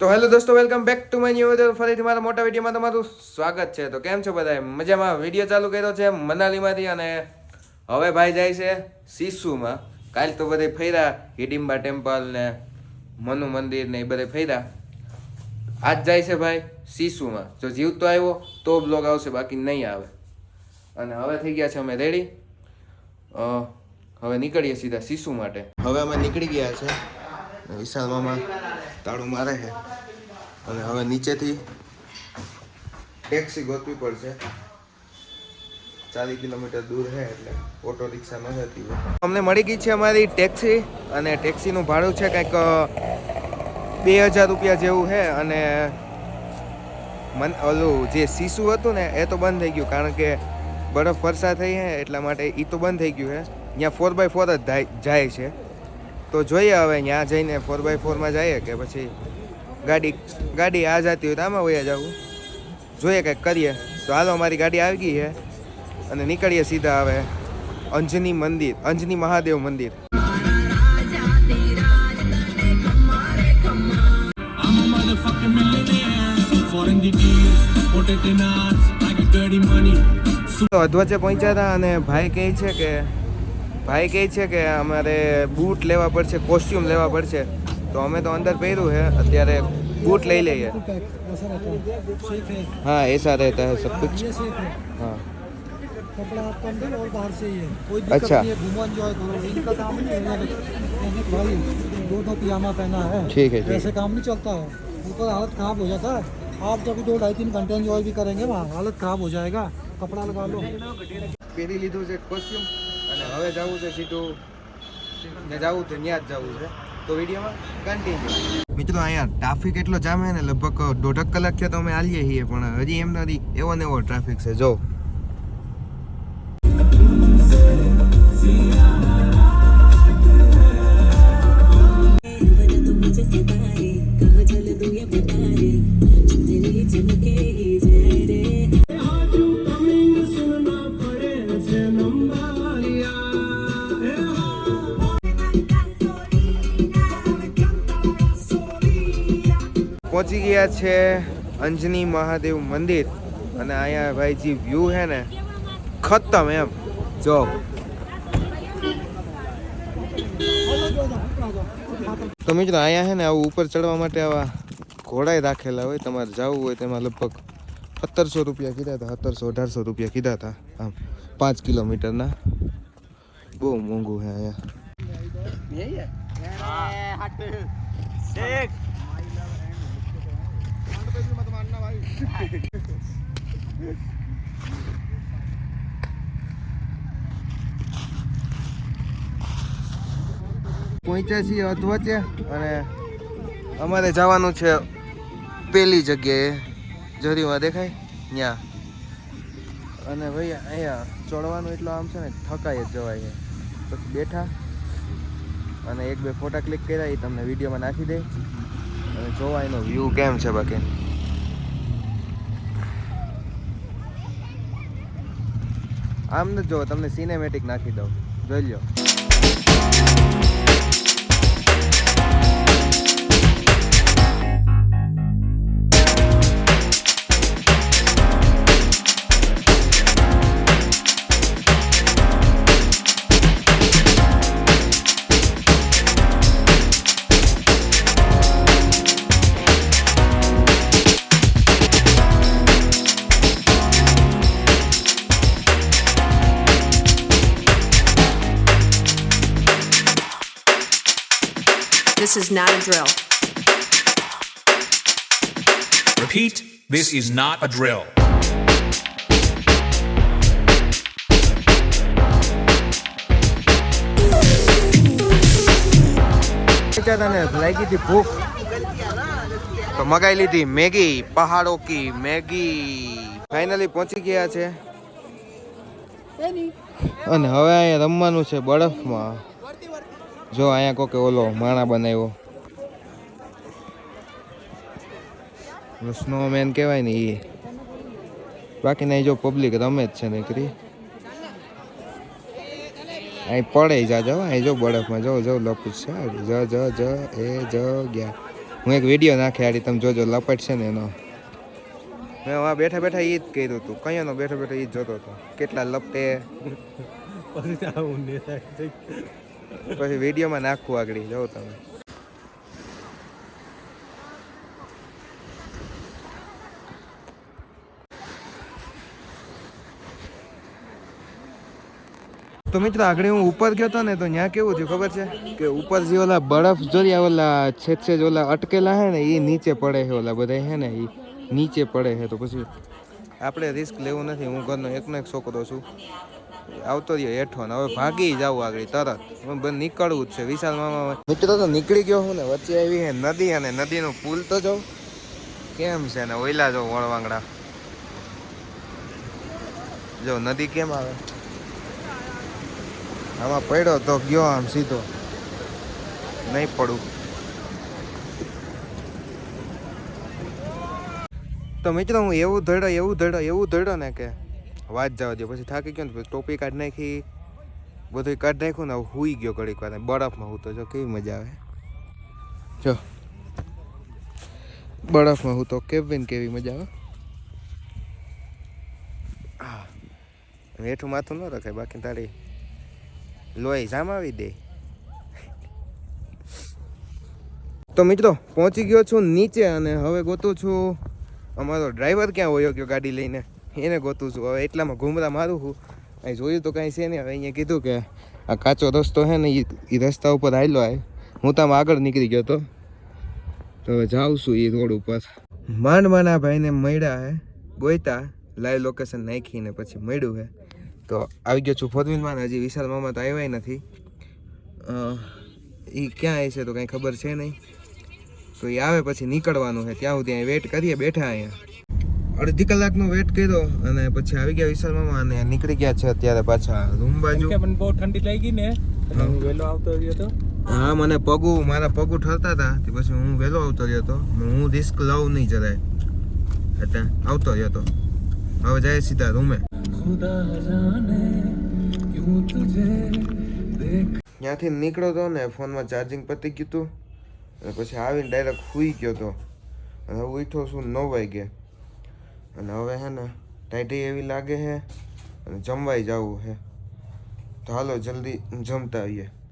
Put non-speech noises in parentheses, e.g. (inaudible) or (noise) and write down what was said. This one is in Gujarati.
તો હેલો દોસ્તો welcome back to my new video ફરીથી મારા મોટા વિડીયોમાં તમારું સ્વાગત છે. તો કેમ છો બધા મજામાં? વીડિયો ચાલુ કર્યો છે મનાલીમાંથી અને હવે ભાઈ જાય છે સિસુમાં. કાલ તો બધે ફર્યા હિડિંબા ટેમ્પલ ને મનુ મંદિર ને એ બધે ફર્યા. આજ જાય છે ભાઈ સિસુમાં. જો જીવતો આવ્યો, તો બ્લોગ આવશે, બાકી નહીં આવે. અને હવે થઈ ગયા છે અમે રેડી હવે નીકળીએ સીધા સિસુ માટે. હવે અમે નીકળી ગયા છે. વિશાલ તાળું મારે છે. અને હવે નીચેથી ટેક્સી ગોતવી પડશે. ચાલીસ કિલોમીટર દૂર છે એટલે ઓટો રિક્ષા ન જતી હોય. અમને મળી ગઈ છે અમારી ટેક્સી અને ટેક્સીનું ભાડું છે કંઈક બે હજાર રૂપિયા જેવું છે અને મન, ઓલું જે શીશુ હતું ને, એ તો બંધ થઈ ગયું કારણ કે બરફ વર્ષા થઈ છે એટલા માટે એ તો બંધ થઈ ગયું છે. ત્યાં ફોર બાય ફોર જ જાય છે. તો જોઈએ હવે ત્યાં જઈને ફોર બાય ફોરમાં જઈએ કે પછી ગાડી ગાડી આ જતી હોય તો આમાં વયા જવું. જોઈએ કંઈક કરીએ. તો હાલો અમારી ગાડી આવી ગઈ છે અને નીકળીએ સીધા હવે અંજની મંદિર, અંજની મહાદેવ મંદિર. અધવચ્ચે પહોંચ્યા હતા અને ભાઈ કહે છે કે ભાઈ કહે છે કે અમારે બૂટ લેવા પડશે કોસ્ટ્યુમ લેવા પડશે તો અમે તો અંદર પહેર્યું છે અત્યારે બૂટ લઈ લઈએ ऐसा रहता है शेख है हाँ ऐसा रहता है सब कुछ ये शेख है हाँ कपड़ा आपका अंदर और बाहर से ही है कोई दिक्कत अच्छा। नहीं है घूमो एंजॉय करो इनका काम नहीं है कहने कि भाई दो दो पिजामा पहना है ठीक है, ठीक ऐसे काम नहीं चलता है ऊपर हालत खराब हो जाता है आप जब दो ढाई तीन घंटे एंजॉय भी करेंगे वहाँ हालत खराब हो जाएगा कपड़ा लगा लो પહેરી લીધું છે કોસ્ટ્યુમ અને હવે જવું છે સીધું. ને જવું છે ત્યાં જ જવું છે. તો વિડીયોમાં કન્ટિન્યુ મિત્રો અહીંયા ટ્રાફિક એટલો જામે ને લગભગ દોઢક કલાક થયા તો અમે આવીએ છીએ પણ હજી એમ નથી. એવો ને એવો ટ્રાફિક છે જો. પહોંચી ગયા છે અંજની મહાદેવ મંદિર. અને અહીંયા ભાઈ જે વ્યૂ છે ને ખતમ એમ. જો. તો મિત્રો અહીંયા છે ને આવું ઉપર ચડવા માટે આવા ઘોડાય રાખેલા હોય. તમારે જવું હોય તેમાં લગભગ સત્તરસો રૂપિયા કીધા હતા સત્તરસો અઢારસો રૂપિયા કીધા હતા. આમ પાંચ કિલોમીટરના. બહુ મોંઘું છે અહીંયા. પહોંચ્યા છીએ અધવચ્ચે અને અમારે જવાનું છે પેલી જગ્યાએ. જરીમાં દેખાય? ત્યાં અને ભાઈ અહીંયા ચડવાનું એટલો આમ છે ને થકાય જ જવાય પછી બેઠા અને એક બે ફોટા ક્લિક કર્યા એ તમને વિડીયોમાં નાખી દે. અને જોવા એનો વ્યૂ કેમ છે બાકી? આમ ન જો તમને સિનેમેટિક નાખી દઉં. જોઈ લો This is not a drill. Repeat, this is not a drill. લાગી હતી ભૂખ તો મગાઈ લીધી મેગી પહાડો કી મેગી ફાઇનલી પહોંચી ગયા છે અને હવે અહીંયા રમવાનું છે બરફમાં જો અહીંયા કોકે ઓલો માણા બનાવ્યો. સ્નોમેન કહેવાય ને એ બાકી નહીં જો પબ્લિક રમે જ છે નીકળી અહીં પડે જા, જાઓ, અહીં જો બરફમાં જો જો લપટ છે જ જ જ, એ જ, ગયા. હું એક વીડિયો નાખી આડી, તમે જોજો, લપટ છે ને એનો. મેં હવે બેઠા બેઠા એ જ કર્યું હતું. કયાનો બેઠા બેઠા એ જ જોતો હતો. કેટલા લપટે. (laughs) પછી વિડીયોમાં નાખવું આગળ, જો તમે. તો મિત્રો, આગળ હું ઉપર ગયો હતો ને, તો ત્યાં કેવું થયું, ખબર છે? કે ઉપર જે ઓલા બરફ જોયા ઓલા છેદ ઓલા અટકેલા હે ને એ નીચે પડે છે ઓલા બધા હે ને એ નીચે પડે છે તો પછી આપણે રિસ્ક લેવું નથી. હું ઘરનો એકનો એક છોકરો છું. આવતો રહ્યો હેઠો ને હવે ભાગી જાવ આગળ તરત. નીકળવું જ છે. વિશાલ મામા મિત્રો, તો નીકળી ગયો હું ને, વચ્ચે આવી હે નદી અને નદીનો પુલ તો જો. કેમ છે ને ઓઈલા જો વળવાંગડા. જો, નદી કેમ આવે? આમાં પડ્યો તો ગયો આમ સીધો. નહીં પડું. તો મિત્રો, હું એવું ધડ્યો એવું ધડ્યો એવું ધડ્યો ને કે વાત જવા દો પછી થાકી ગયો ને ટોપી કાઢી નાખી. બધું કાઢી નાખ્યું ને હુઈ ગયો ઘડીક વાર બરફમાં હું તો જો કેવી મજા આવે. જો. બરફમાં હું તો કેવી ને કેવી મજા આવે. હેઠું માથું ન રખાય, બાકી તારી લોહી જામાવી દે. તો મિત્રો, પહોંચી ગયો છું નીચે અને હવે ગોતું છું. અમારો ડ્રાઈવર ક્યાં હોયો ગયો ગાડી લઈને? એને ગોતું છું. હવે એટલામાં ઘૂમરા મારું છું. અહીં જોયું તો કાંઈ છે નહીં. હવે અહીંયા કીધું કે આ કાચો રસ્તો છે ને એ રસ્તા ઉપર આવેલો આવે હું તો આગળ નીકળી ગયો તો. તો હવે જાઉં છું એ રોડ ઉપર. માંડ માના ભાઈને મળ્યા હે. ગોઈતા, લાઈવ લોકેશન નાખીને પછી મળ્યું હે. તો આવી ગયો છું ફોરવીલમાં હજી વિશાલ મામા તો આવ્યા નથી. એ ક્યાં છે તો કાંઈ ખબર છે નહીં. તો એ આવે પછી નીકળવાનું છે ત્યાં સુધી વેટ કરીએ, બેઠા અહીંયા. અડધી કલાકનો વેટ કર્યો અને પછી આવી ગયા વિશાલમાં અને નીકળી ગયા છે અત્યારે પાછા રૂમ બાજુ. પણ બહુ ઠંડી લાગી ગઈ ને હું. વહેલો આવતો રહ્યો હતો હા મને પગુ મારા પગુ ઠરતા હતા તે પછી હું વહેલો આવતો રહ્યો હતો હું રિસ્ક લઉં નહીં જરાય. એટલે આવતો રહ્યો હતો હવે જાય સીધા રૂમે. ત્યાંથી નીકળ્યો હતો ને ફોનમાં ચાર્જિંગ પતી ગયું હતું પછી આવીને ડાયરેક્ટ સુઈ ગયો હતો હું ઉઠો છું નવ વાગે અને હવે હે ને ટાઈટી એવી લાગે છે અને જમવાઈ જવું છે તો હાલો જલ્દી જમતા આવીએ.